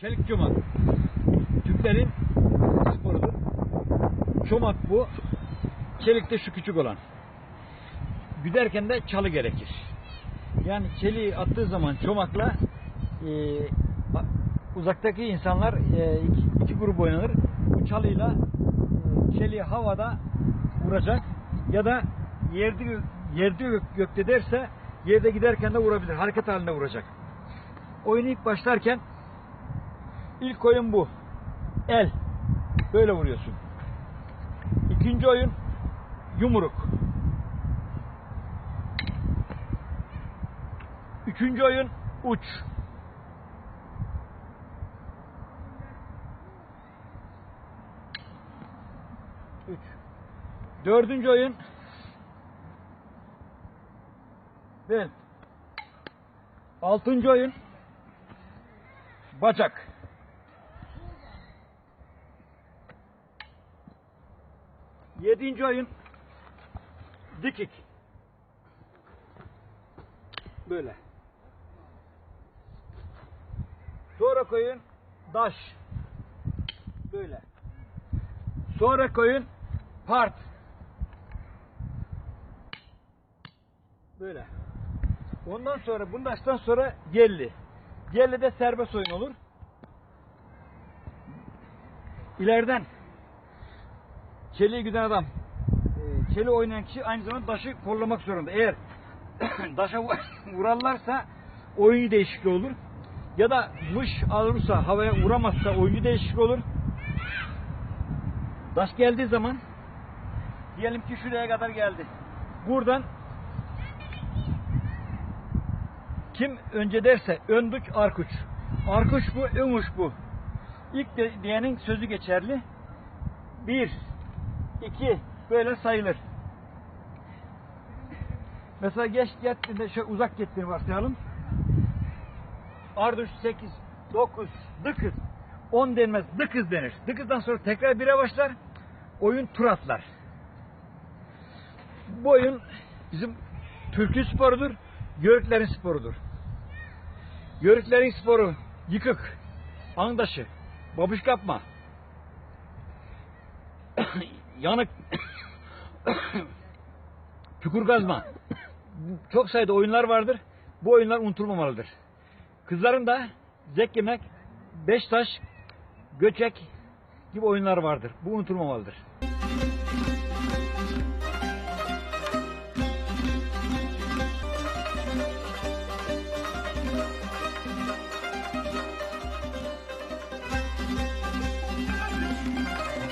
Çelik çomak. Türklerin sporudur. Çomak bu. Çelik de şu küçük olan. Güderken de çalı gerekir. Yani çeliği attığı zaman çomakla e, uzaktaki insanlar e, iki, iki grup oynanır. Bu çalıyla e, çeliği havada vuracak ya da yerde yerde gök- gökte derse yerde giderken de vurabilir. Hareket halinde vuracak. Oyunu ilk başlarken ilk oyun bu. El. Böyle vuruyorsun. İkinci oyun yumruk. Üçüncü oyun uç. Üç. Dördüncü oyun bel. Altıncı oyun bacak. Yedinci oyun dikik. Böyle. Sonra koyun daş. Böyle. Sonra koyun part. Böyle. Ondan sonra bundaştan sonra gelli. Gelli de serbest oyun olur. İleriden çeliği güden adam e, çeli oynayan kişi aynı zamanda daşı kollamak zorunda. Eğer daşa vu- vurarlarsa oyuncu değişikliği olur. Ya da mış alırsa havaya vuramazsa oyuncu değişikliği olur. Daş geldiği zaman diyelim ki şuraya kadar geldi. Buradan kim önce derse ön uç arkuç. Arkuç bu, ön bu. İlk de, diyenin sözü geçerli. Bir, iki böyle sayılır. Mesela geç gittiğinde şöyle uzak gittiğini varsayalım. Arduç 8, 9, dıkız. 10 denmez, dıkız denir. Dıkızdan sonra tekrar bire başlar. Oyun tur atlar. Bu oyun bizim Türk'ün sporudur. Yörüklerin sporudur. Yörüklerin sporu yıkık, andaşı, babuş kapma, yanık, çukur kazma. Çok sayıda oyunlar vardır. Bu oyunlar unutulmamalıdır. Kızların da zek yemek, beş taş, göçek gibi oyunlar vardır. Bu unutulmamalıdır.